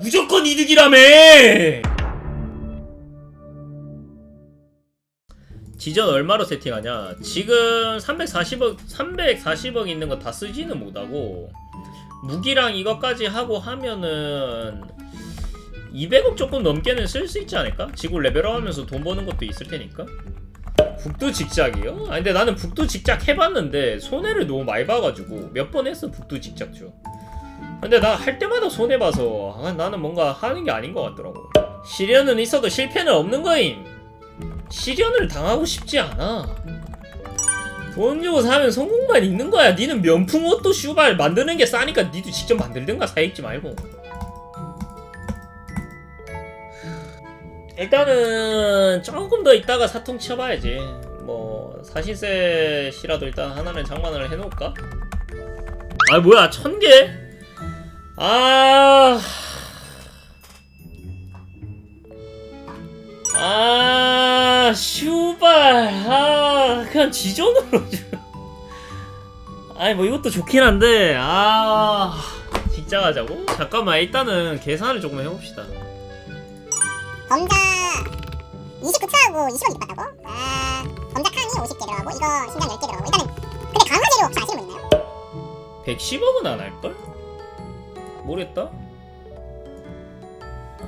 무조건 이득이라며! 지전 얼마로 세팅하냐? 지금 340억, 340억 있는 거 다 쓰지는 못하고, 무기랑 이것까지 하고 하면은, 200억 조금 넘게는 쓸 수 있지 않을까? 지구 레벨업 하면서 돈 버는 것도 있을 테니까. 북두 직작이요? 아 근데 나는 북두 직작 해봤는데 손해를 너무 많이 봐가지고 몇 번 했어 북두 직작죠. 근데 나 할 때마다 손해 봐서 아, 나는 뭔가 하는 게 아닌 것 같더라고. 시련은 있어도 실패는 없는 거임. 시련을 당하고 싶지 않아. 돈 주고 사면 성공만 있는 거야. 니는 명품 옷도 슈발 만드는 게 싸니까 니도 직접 만들든가 사 입지 말고. 일단은 조금 더 있다가 사통 쳐봐야지. 뭐 사실세시라도 일단 하나는 장만을 해놓을까? 아 뭐야 천 개? 아. 아, 슈발. 아, 그냥 지존으로 주. 아니, 뭐 이것도 좋긴 한데, 아. 직장 하자고? 잠깐만, 일단은 계산을 조금 해봅시다. 범자 29초하고 20원 이득 받다고? 아 범자 칸이 50개 들어가고 이거 신장 10개 들어가고 일단은 근데 강화 재료 혹시 아시는 분 있나요? 110억은 안 할걸? 모르겠다.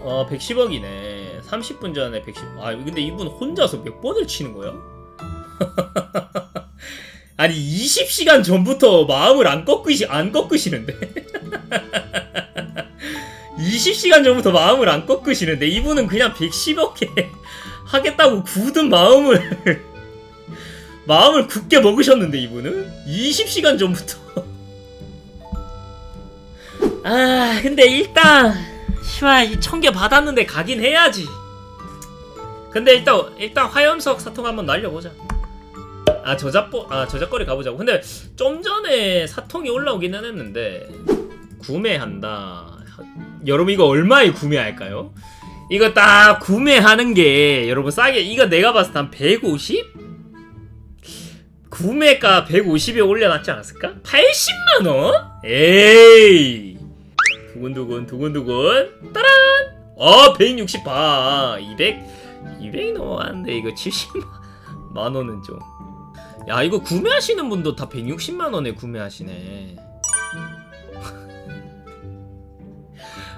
어, 110억이네. 30분 전에 110. 아, 근데 이분 혼자서 몇 번을 치는 거야? 아니, 20시간 전부터 마음을 안 꺾으시, 안 꺾으시는데? 20시간 전부터 마음을 안 꺾으시는데, 이분은 그냥 110억에 하겠다고 굳은 마음을, 마음을 굳게 먹으셨는데, 이분은? 20시간 전부터. 아 근데 일단 씨발 천개 받았는데 가긴 해야지 근데 일단 일단 화염석 사통 한번 날려보자 아 저작보 아 저작거리 가보자고 근데 좀 전에 사통이 올라오기는 했는데 구매한다 여러분 이거 얼마에 구매할까요? 이거 딱 구매하는 게 여러분 싸게 이거 내가 봤을 때 한 150? 구매가 150에 올려놨지 않았을까? 80만원? 에이 두근두근 두근두근. 따란! 어 160바 200 200 넘어가는데 이거 70만 원은 좀. 야 이거 구매하시는 분도 다 160만 원에 구매하시네.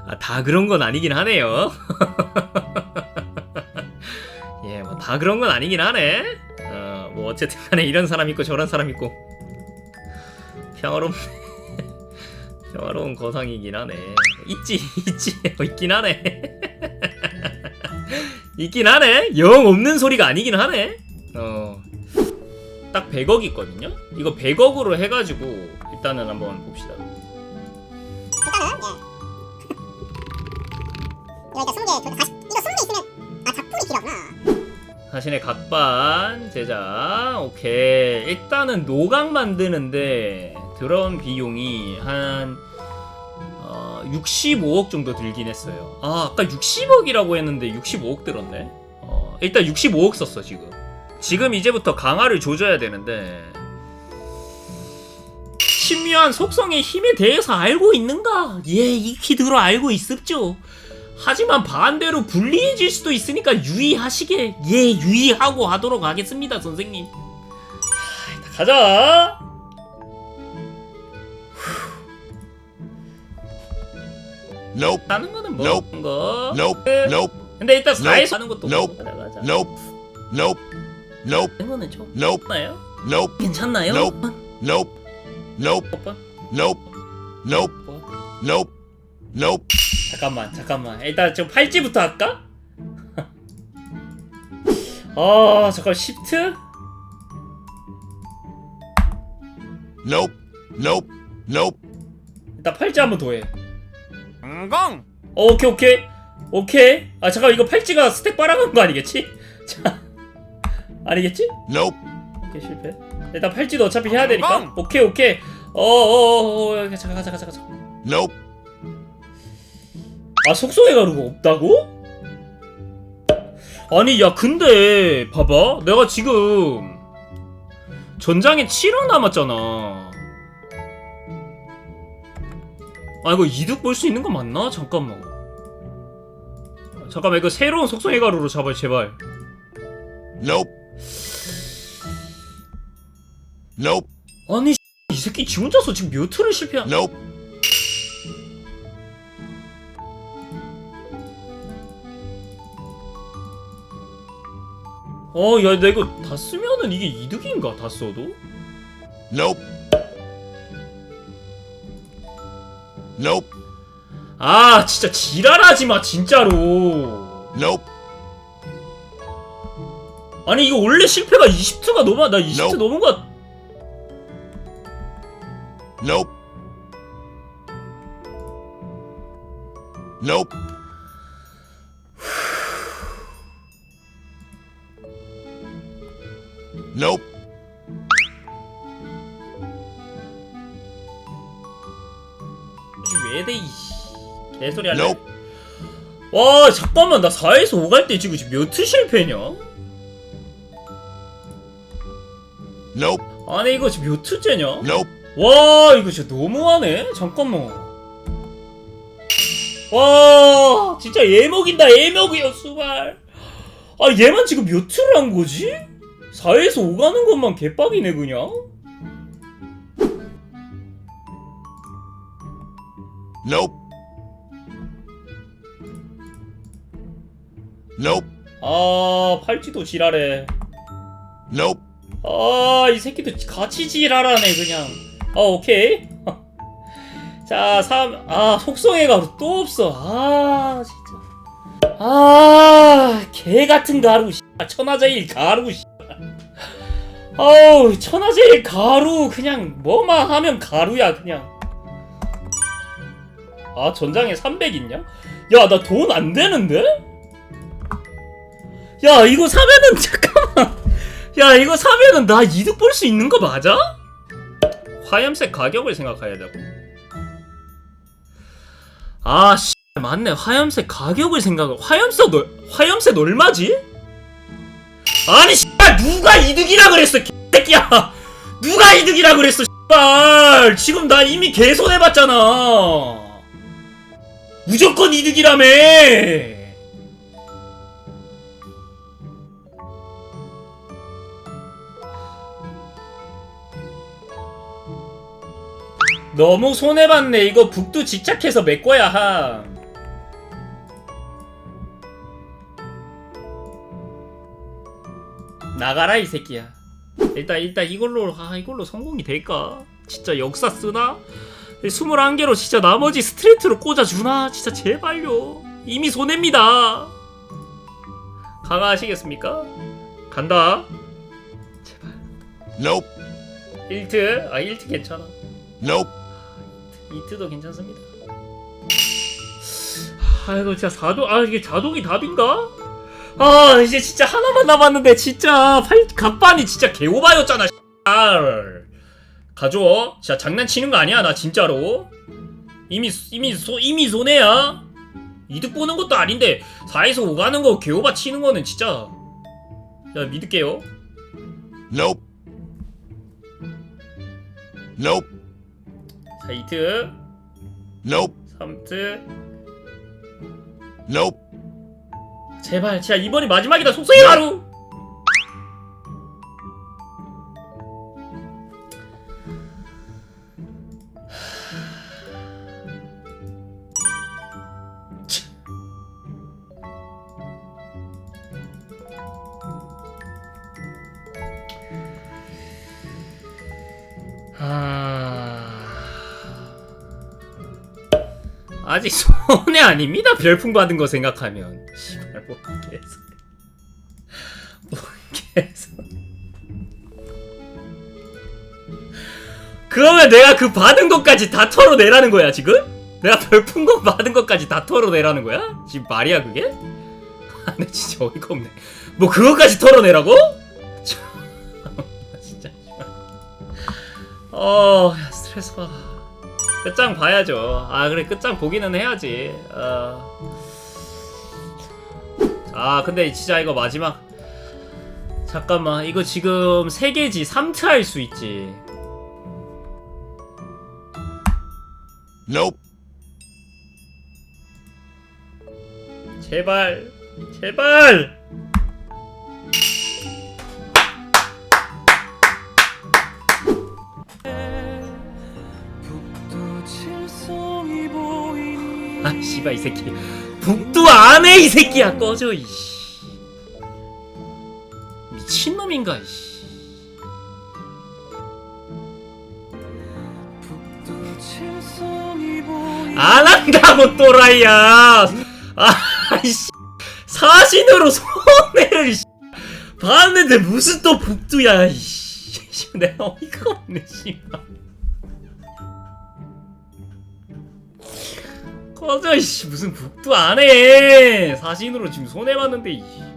아 다 그런 건 아니긴 하네요. 예 뭐 다 그런 건 아니긴 하네. 어 뭐 어쨌든 간에 이런 사람 있고 저런 사람 있고. 평화롭네 평화로운 거상이긴 하네. 있지, 있지, 있긴 하네. 있긴 하네. 영 없는 소리가 아니긴 하네. 어. 딱 100억 있거든요? 이거 100억으로 해가지고 일단은 한번 봅시다. 예 이거 일단 20개 40 이거 20개 있으면 아 자신의 각반 제작 오케이 일단은 노각 만드는데 들어온 비용이 한 어, 65억 정도 들긴 했어요. 아 아까 60억이라고 했는데 65억 들었네. 어, 일단 65억 썼어 지금. 지금 이제부터 강화를 조져야 되는데. 신묘한 속성의 힘에 대해서 알고 있는가? 예, 익히 들어 알고 있습죠. 하지만 반대로 불리해질 수도 있으니까 유의하시게. 예 유의하고 하도록 하겠습니다 선생님. 하, 가자 Nope. 하는 거는 뭐 Nope. 거 Nope. Nope. 근데 일단 Nope. 4에서 하는 것도 Nope. 가자 Nope. Nope. Nope. 하는 거는 좀 Nope. 나요? Nope. 괜찮나요? Nope. Nope. Nope. 오빠? Nope. Nope. 뭐? Nope. Nope. 잠깐만 잠깐만 일단 좀 팔찌부터 할까? 아 잠깐 시프트? Nope. Nope. Nope. 일단 팔찌 한번 더 해 엉공. 어, 오케이 오케이 오케이 아 잠깐 이거 팔찌가 스택 빨아간 거 아니겠지? 자 아니겠지? Nope. 오케이 실패 일단 팔찌도 어차피 해야 되니까 오케이 오케이 어어어어 잠깐 가자 가자 가자 Nope. 아 속성의 가루가 없다고? 아니 야 근데 봐봐 내가 지금 전장에 7원 남았잖아 아 이거 이득 볼 수 있는 거 맞나? 잠깐만 잠깐만 이거 새로운 속성의 가루로 잡아 제발 Nope. Nope. 아니 이 새끼 지 혼자서 지금 뮤트를 실패한 Nope. 어야 나 이거 다 쓰면은 이게 이득인가 다 써도? Nope. Nope. 아 진짜 지랄하지 마 진짜로 Nope. 아니 이거 원래 실패가 20트가 넘어 나 20트 Nope. 넘은 거 같- Nope. Nope. Nope. 이 개소리 할래? Nope. 와 잠깐만 나 4에서 5 갈 때 지금 몇트 실패냐? Nope. 아니 이거 지금 몇 트째냐? Nope. 와 이거 진짜 너무하네 잠깐만 와 진짜 예먹인다 예먹이야 수발 아 얘만 지금 몇 트를 한 거지? 4에서 5 가는 것만 개빡이네 그냥 Nope. Nope. 아 팔찌도 지랄해 Nope. 아이 새끼도 같이 지랄하네 그냥 아 오케이 자 3, 아 속성의 가루 또 없어 아 진짜 아 개 같은 가루 씨. 천하제일 가루 씨. 아우 천하제일 가루 그냥 뭐만 하면 가루야 그냥 아 전장에 300 있냐? 야 나 돈 안 되는데? 야 이거 사면은 잠깐만 야 이거 사면은 나 이득 볼 수 있는 거 맞아? 화염색 가격을 생각해야 되고 아 씨, 맞네 화염색 가격을 생각을 화염색 얼 화염색 얼마지? 아니 씨, 누가 이득이라 그랬어 개새끼야 누가 이득이라 그랬어 씨발 지금 나 이미 개손해봤잖아 무조건 이득이라며! 너무 손해봤네. 이거 북두 집착해서 메꿔야 함. 나가라 이 새끼야. 일단 일단 이걸로 아 이걸로 성공이 될까? 진짜 역사 쓰나 21개로 진짜 나머지 스트레이트로 꽂아주나 진짜 제발요 이미 손해입니다 강화하시겠습니까? 간다 Nope. 1트 아 1트 괜찮아 Nope. 이트도 괜찮습니다. 아 이거 진짜 자동 아 이게 자동이 답인가? 아 이제 진짜 하나만 남았는데 진짜 팔 각반이 진짜 개오바였잖아. 씨발. 가져. 진짜 장난치는 거 아니야 나 진짜로. 이미 이미 소 이미 손해야. 이득 보는 것도 아닌데 4에서 5 가는 거 개오바 치는 거는 진짜. 자 믿을게요. Nope. Nope. 자 2트, Nope. 3트. Nope. 제발 진짜 이번이 마지막이다 속성의 가루 아직 손해 아닙니다. 별풍 받은 거 생각하면. 씨발 뭐 개소. 뭐 개소. 그러면 내가 그 받은 것까지 다 털어내라는 거야 지금? 내가 별풍선 받은 것까지 다 털어내라는 거야? 지금 말이야 그게? 아, 나 진짜 어이가 없네. 뭐 그것까지 털어내라고? 참, 진짜. 어, 야, 스트레스 받아. 끝장 봐야죠. 아 그래 끝장 보기는 해야지. 어... 아 근데 진짜 이거 마지막. 잠깐만 이거 지금 세 개지 3트 할 수 있지. Nope. 제발 제발 씨발 이 새끼. 북두 안해 이 새끼야 꺼져 이씨. 미친놈인가 이씨. 안 한다고 또라이야. 아이씨. 사진으로 손해를. 봤는데 무슨 또 북두야 이씨. 내가 어이가 없네 씨발 꺼져 이씨. 무슨 북두 안해. 사진으로 지금 손해 봤는데 이씨